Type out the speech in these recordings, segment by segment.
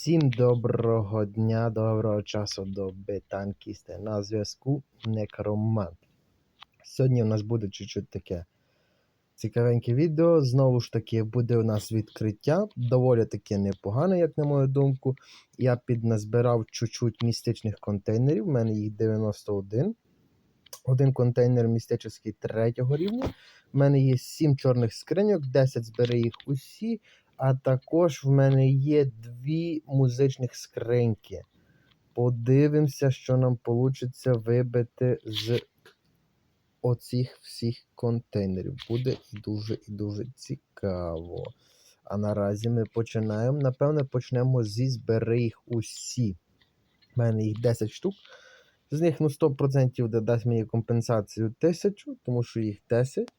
Всім доброго дня, доброго часу доби танкісти. На зв'язку Некромант. Сьогодні у нас буде чуть-чуть таке цікавеньке відео. Знову ж таки, буде у нас відкриття. Доволі таки непогане, як на мою думку. Я підназбирав чуть-чуть містичних контейнерів. У мене їх 91. Один контейнер містичний третього рівня. У мене є 7 чорних скриньок, 10 збери їх усі. А також в мене є дві музичних скриньки. Подивимося, що нам вийде вибити з оцих всіх контейнерів. Буде дуже і дуже цікаво. А наразі ми починаємо. Напевне, почнемо зі збери їх усі. У мене їх 10 штук. З них ну, 100% додасть мені компенсацію 1000, тому що їх 10.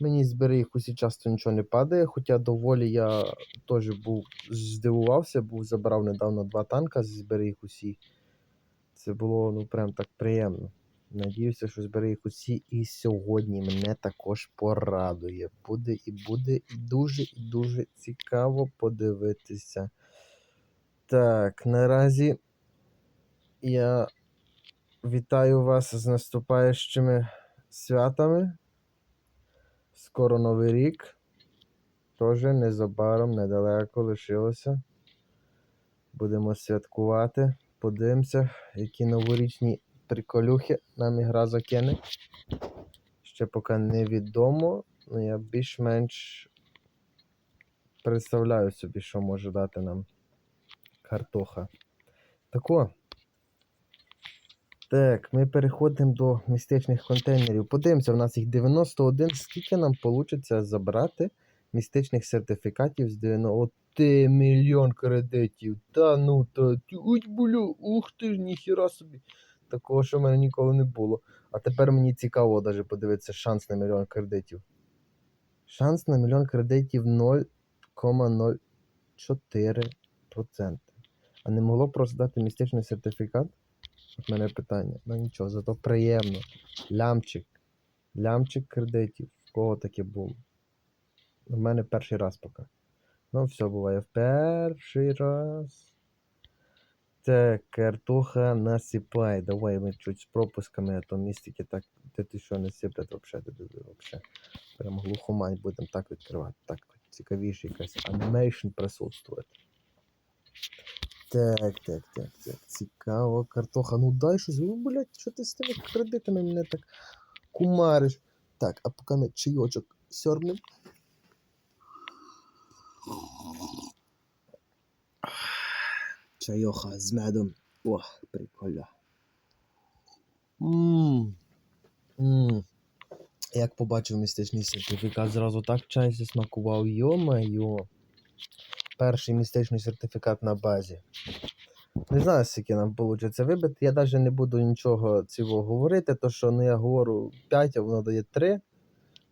Мені їх усі часто нічого не падає, хоча доволі я теж був здивувався, був забрав недавно два танка, їх усі. Це було ну прям так приємно. Надіюся, що збери їх усі і сьогодні мене також порадує. Буде і буде і дуже і дуже цікаво подивитися. Так, наразі я вітаю вас з наступаючими святами. Скоро Новий рік. Теж незабаром недалеко лишилося. Будемо святкувати. Подивимося, які новорічні приколюхи нам ігра закине. Ще поки невідомо, але я більш-менш представляю собі, що може дати нам картоха. Тако. Так, ми переходимо до містичних контейнерів. Подивимося, в нас їх 91. Скільки нам вийде забрати містичних сертифікатів з 90. От ти мільйон кредитів. Та ну та уть булю, ух ти ж, ніхіра собі. Такого, що в мене ніколи не було. А тепер мені цікаво даже подивитися шанс на мільйон кредитів. Шанс на мільйон кредитів 0,04%. А не могло просто дати містичний сертифікат? От мене питання. Ну нічого, зато приємно. Лямчик. Лямчик кредитів. В кого таке було? У мене перший раз поки. Ну, все буває в перший раз. Так, картоха насипай. Давай ми чуть з пропусками, а то містики так. Де ти що не сиплять взагалі, де ти взагалі. Прям глухомань будемо так відкривати. Так, цікавіше якась анімейшн присутствує. Так, так, так, так. Цікаво, картоха. Ну дай щось. Ну, блядь, що ти з тими кредитами мене так кумариш? Так, а поки ми чайочок сьорнем. Чайоха з медом. О, прикольно. Ммм. Ммм. Як побачив містичний сертифікат, зразу так чай засмакував. Йо-майо. Перший містичний сертифікат на базі. Не знаю, скільки нам вийде вибити. Я навіть не буду нічого цього говорити, то що ну, я говорю 5, а воно дає 3.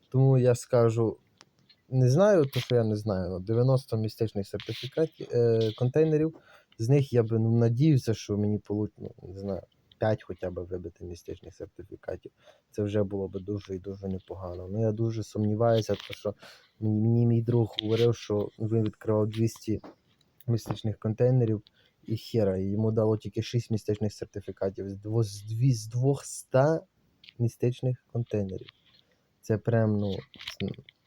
Тому я скажу, не знаю, то що я не знаю. Ну, 90 містичних сертифікатів е, контейнерів. З них я би ну, надіюся, що мені получ, ну, не знаю, 5 хоча б вибити містичних сертифікатів. Це вже було б дуже і дуже непогано. Ну я дуже сумніваюся, тому що мені, мій друг говорив, що він відкривав 200 містичних контейнерів і хера, і йому дало тільки 6 містичних сертифікатів з дво- з 200 містичних контейнерів. Це прям ну,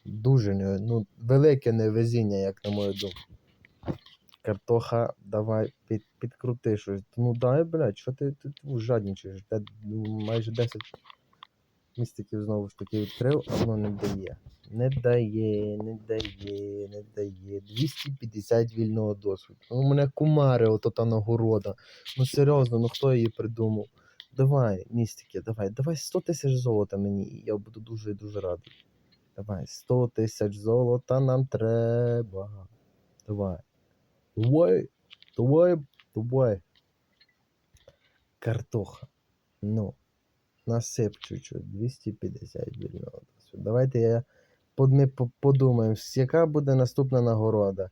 дуже ну, велике невезіння, як на мою думку. Картоха, давай під, підкрути щось. Ну дай, блядь, що ти, ти, ти? Де, ну, майже 10 містиків знову ж таки відкрив, а воно не дає. Не дає, не дає, не дає. 250 вільного досвіду. Ну, у мене кумари, ото та нагорода. Ну серйозно, ну хто її придумав? Давай, містики, давай, давай 100 тисяч золота мені, і я буду дуже дуже радий. Давай, 100 тисяч золота нам треба. Давай. Давай, давай, давай. Картоха. Ну, насип чуть-чуть, 250 вільного. Давайте я под- ми по- подумаємо, яка буде наступна нагорода.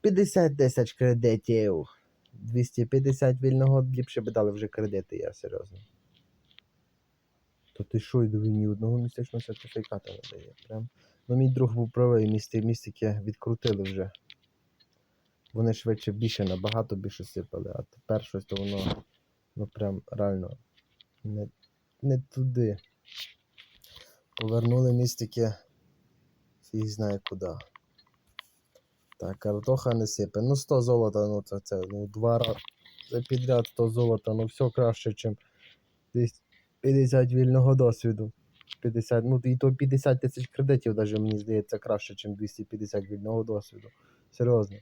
50 тисяч кредитів. 250 вільного ліпше би дали вже кредити, я серйозно. То ти що, диви, ні одного містичного сертифіката не дає. Прям. Ну, мій друг був правий, містики відкрутили вже. Вони швидше більше, набагато більше сипали, а тепер щось то воно ну прям реально не, не туди. Повернули містики фіг знає куди. Так, картоха не сипе. Ну 100 золота, ну це, це ну, два рази підряд 100 золота, ну все краще, ніж десь 50 вільного досвіду. 50, ну і то 50 тисяч кредитів, навіть мені здається, краще, ніж 250 вільного досвіду. Серйозно.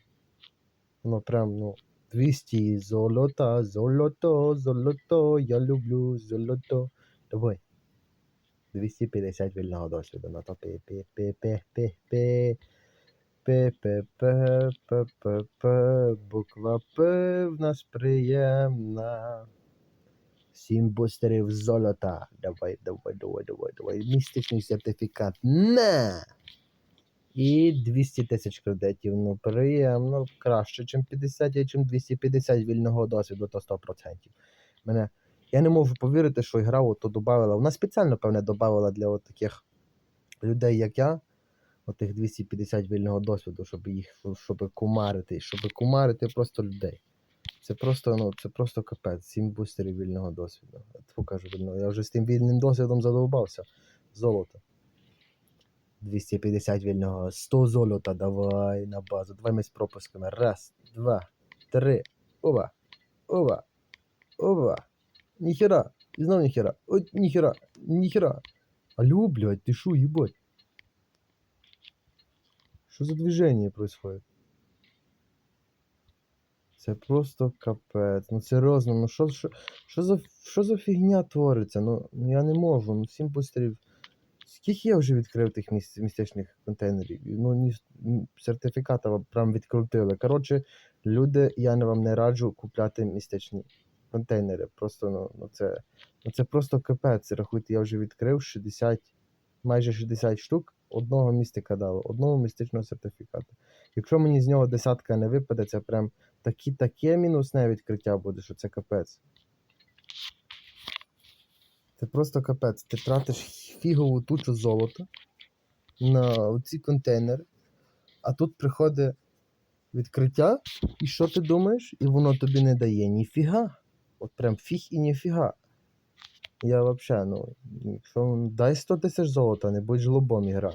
Ну прям, ну, 200 золота, золото, золото, я люблю золото. Давай. 250 вільного досвіду. Ну то пі пі пі пі пі пі П, П, П, П, П, П, буква П в нас приємна. Сім бустерів золота. Давай, давай, давай, давай, давай. Містичний сертифікат. На! І 200 тисяч кредитів. Ну, приємно. Краще, ніж 50, і чим 250 вільного досвіду, то 100%. Мене... Я не можу повірити, що гра ото додавала. Вона спеціально, певне, додавала для от таких людей, як я, отих 250 вільного досвіду, щоб їх щоб кумарити, щоб кумарити просто людей. Це просто, ну, це просто капець. Сім бустерів вільного досвіду. Тьфу, кажу, вільного. Я вже з тим вільним досвідом задовбався. Золото. 250 вільного, 100 золота, давай на базу. Давай ми з пропусками. Раз, два, три. Ова. Ова. Ова. Ніхера. І знов ніхера. Ой, ніхера. Ніхера. Алло, блядь, ти шо, їбать? Що за движение происходит? Це просто капець. Ну серйозно, ну що, що, за, що за фігня твориться? Ну я не можу, ну сім пострілів. Скільки я вже відкрив тих міс, містечних контейнерів? Ну, ні, сертифіката прям відкрутили. Коротше, люди, я вам не раджу купляти містечні контейнери. Просто ну, ну, це, ну це просто капець. Рахуйте, я вже відкрив 60, майже 60 штук. Одного містика дало, одного містичного сертифікату. Якщо мені з нього десятка не випаде, це прям такі, таке мінусне відкриття буде, що це капець. Це просто капець. Ти тратиш фігову тучу золота на ці контейнери, а тут приходить відкриття, і що ти думаєш? І воно тобі не дає ніфіга. От прям фіг і ніфіга. Я вообще, ну, якщо дай 100 тисяч золота, не будь жлобом ігра.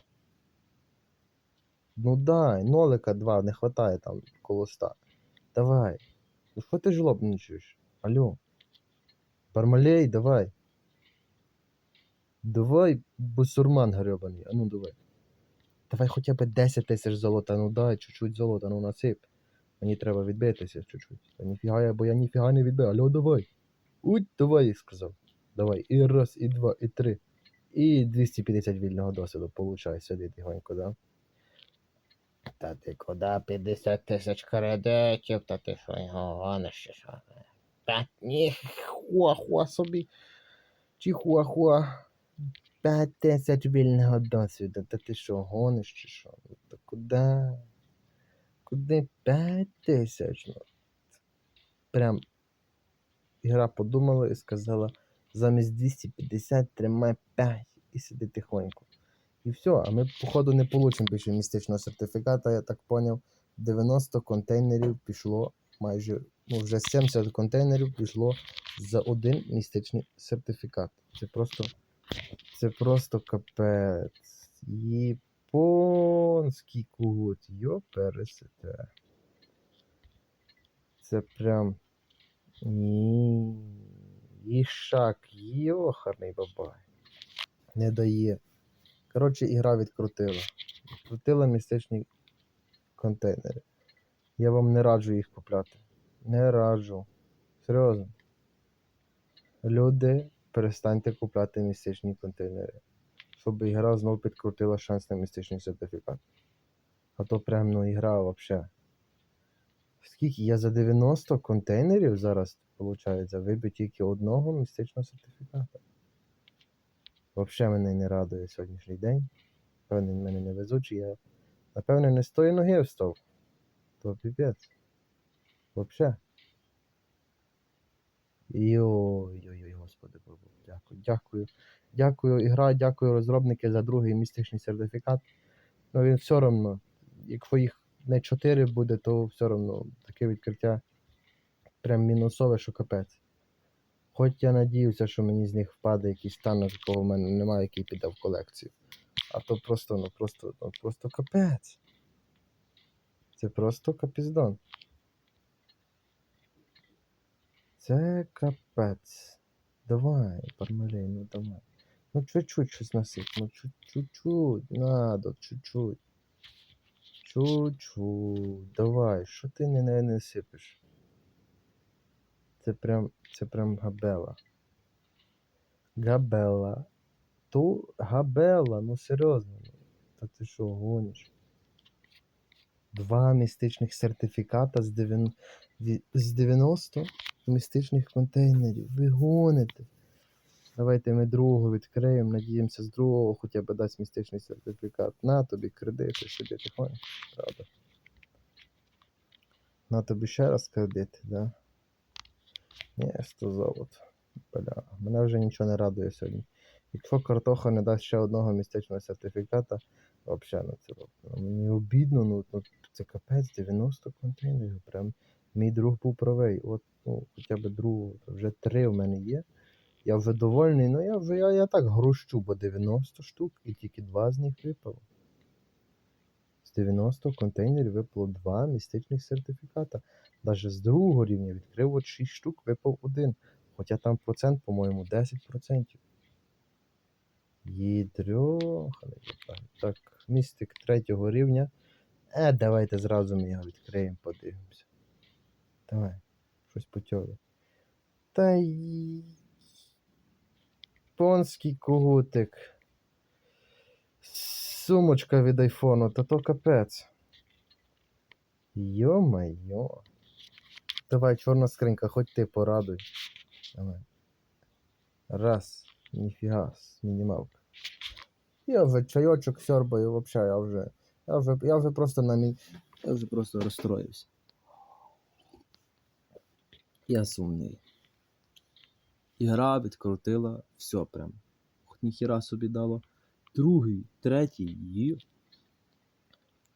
Ну дай, нолика два, не хватає там коло 100. Давай. Ну що ти жлобничаєш? Алло. Бармалей, давай. Давай, бусурман гребаний, а ну давай. Давай хоча б 10 тисяч золота, ну дай, чуть-чуть золота, ну насип. Мені треба відбитися чуть-чуть. Та ніфіга я, бо я ніфіга не відбив. Алло, давай. Уть, давай, сказав. Давай. І раз, і два, і три. І 250 вільного досвіду получай сюди тихонько, да? Та ти куди 50 тисяч кредитів, та ти що його гониш що? Та ні, хуа-хуа собі. Чи хуа-хуа. 5 тисяч вільного досвіду, та ти що, гониш чи що? Ну, та куди? Куди 5 тисяч? Ну, прям ігра подумала і сказала, замість 250 тримай 5 і сиди тихонько. І все, а ми, походу, не получимо більше містичного сертифіката, я так поняв. 90 контейнерів пішло майже, ну вже 70 контейнерів пішло за один містичний сертифікат. Це просто, це просто капець. Японський кут, йо пересете. Це прям. Ні. Ішак, йохарний бабай. Не дає. Коротше, ігра відкрутила. Відкрутила містичні контейнери. Я вам не раджу їх купляти. Не раджу. Серйозно. Люди, перестаньте купляти містичні контейнери. Щоб ігра знову підкрутила шанс на містичний сертифікат. А то прям ну ігра взагалі. Скільки я за 90 контейнерів зараз, виходить, вибив тільки одного містичного сертифіката. Взагалі мене не радує сьогоднішній день. Певне, мене не везучий, я напевне не з тої ноги встав. То піпець. Взагалі. Йой-йой-йой, господи дякую, дякую. Дякую, ігра, дякую розробники за другий містичний сертифікат. Ну він все одно, якщо їх не 4 буде, то все одно таке відкриття прям мінусове, що капець. Хоч я надіюся, що мені з них впаде якийсь танок, якого в мене немає, який піде в колекцію. А то просто, ну просто, ну просто капець. Це просто капіздон. Це капець. Давай, пармалей, ну давай. Ну чуть-чуть щось насип, ну чуть- чуть-чуть, надо, чуть-чуть. Чуть-чуть. Давай, що ти не, не, сипиш? Це прям, це прям габела. Габела. Ту габела, ну серйозно. ну. Та ти що, гониш? Два містичних сертифіката з, дев'ян... ві- з 90 містичних контейнерів. Ви гоните. Давайте ми другого відкриємо. Надіємося, з другого хоча б дасть містичний сертифікат. На тобі кредити собі тихонько, правда. На тобі ще раз кредити, да? Ні, 100 золото. Бля, мене вже нічого не радує сьогодні. Якщо картоха не дасть ще одного містичного сертифіката, взагалі ну це мені обідно, ну, ну це капець 90 контейнерів. Прям мій друг був правий. От, ну, хоча б другого, вже три в мене є. Я вже довольний, ну я вже я, я так грущу, бо 90 штук і тільки два з них випало. З 90 контейнерів випало два містичних сертифіката. Навіть з другого рівня відкрив от 6 штук, випав один. Хоча там процент, по-моєму, 10%. Їдрьоха. не. Так, містик третього рівня. Е, давайте зразу ми його відкриємо, подивимося. Давай, щось потьове. Та й. Понський когутик. Сумочка від айфону, та то капець. Йо-майо. Давай, чорна скринька, хоч ти порадуй. Давай. Раз. Ніфіга, мінімалка. Я вже чайочок сьорбаю, вообще, я вже. Я вже, я вже просто на мій. Я вже просто розстроївся. Я сумний. Ігра відкрутила все прям. Ніхіра собі дало. Другий, третій, є.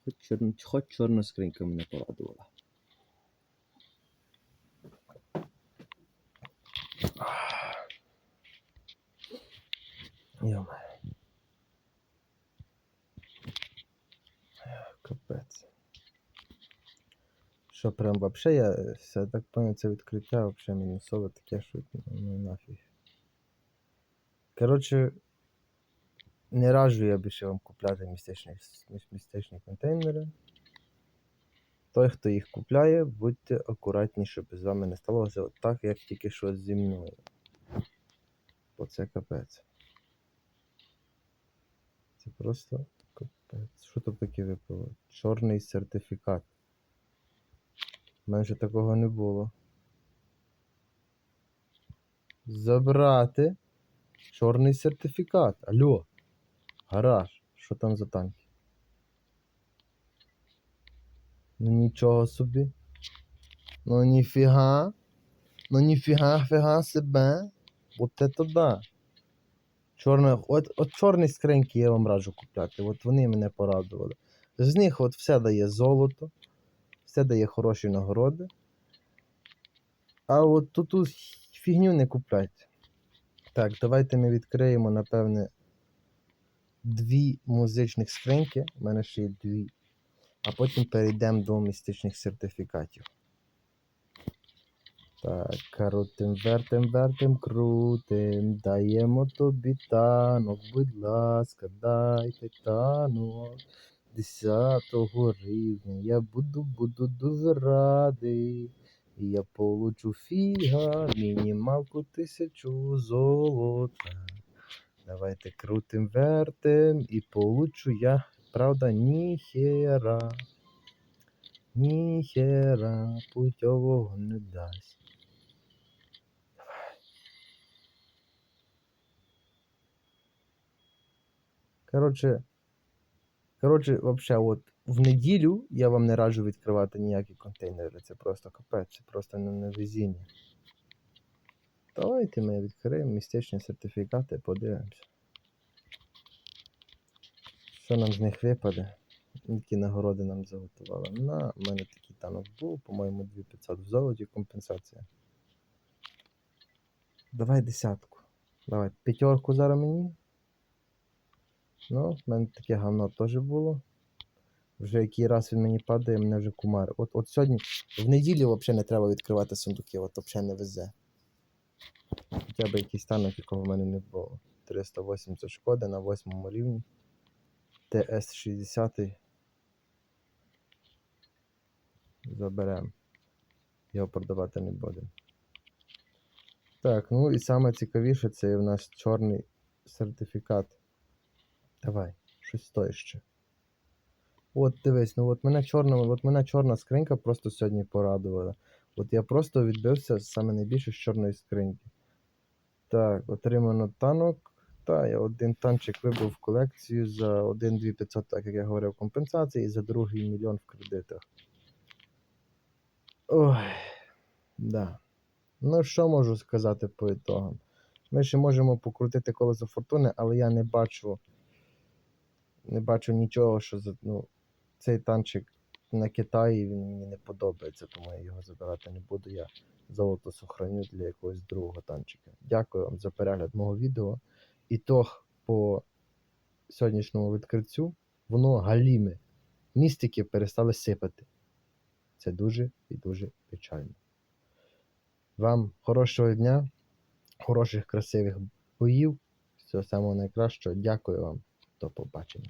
Хоч, чорн... Хоч чорна скринька мене порадувала. Йома. Капець. Що прям вообще я е, все так понял, це відкриття вообще мінусове таке, що ну нафіг. Коротше, не раджу я більше вам купляти містечні, містечні контейнери. Той, хто їх купляє, будьте акуратні, щоб з вами не сталося от так, як тільки що зі мною. Бо це капець. Це просто капець. Що тут таке випало? Чорний сертифікат. Ще такого не було. Забрати чорний сертифікат. Алло. Гараж. Що там за танки? Ну нічого собі. Ну ніфіга. Ну ніфіга фіга себе. Вот это да. Чорна, от, от чорні скриньки я вам раджу купляти. От вони мене порадували. З них от все дає золото, все дає хороші нагороди. А от тут ту фігню не купляйте. Так, давайте ми відкриємо, напевне, дві музичних скриньки. У мене ще є дві. А потім перейдемо до містичних сертифікатів. Так, крутим, вертим, вертим, крутим. Даємо тобі танок, будь ласка, дайте танок. Десятого рівня. Я буду, буду дуже радий. І я получу фіга, мінімалку тисячу золота. Давайте крутим, вертим і получу я, правда, ніхера. Ніхера путьового не дасть. Коротше, коротше, вообще, от в неділю я вам не раджу відкривати ніякі контейнери. Це просто капець, це просто не невезіння. Давайте ми відкриємо містечні сертифікати, подивимося. Що нам з них випаде? які нагороди нам заготували. На, у мене такий танок був, по-моєму, 2500 в золоті компенсація. Давай десятку. Давай, п'ятерку зараз мені. Ну, в мене таке говно теж було. Вже який раз він мені падає, мене вже кумар. От, от сьогодні, в неділю взагалі не треба відкривати сундуки, от взагалі не везе. Хоча б якийсь танок, якого в мене не було. 380 шкоди на 8 рівні. ТС-60. Заберемо. Його продавати не будемо. Так, ну і саме цікавіше це в нас чорний сертифікат. Давай, щось стоїть ще. От дивись, ну от мене чорна, от мене чорна скринька просто сьогодні порадувала. От я просто відбився саме найбільше з чорної скриньки. Так, отримано танок. Та, я один танчик вибив в колекцію за 1 2500, так як я говорив, компенсації, і за другий мільйон в кредитах. Ой, да. Ну, що можу сказати по ітогам? Ми ще можемо покрутити колесо фортуни, але я не бачу. Не бачу нічого, що ну, цей танчик на Китаї він мені не подобається, тому я його забирати не буду. Я золото сохраню для якогось другого танчика. Дякую вам за перегляд мого відео. Ітог по сьогоднішньому відкриттю, воно галіме. Містики перестали сипати. Це дуже і дуже печально. Вам хорошого дня, хороших красивих боїв. Всього самого найкращого. Дякую вам. До побачення.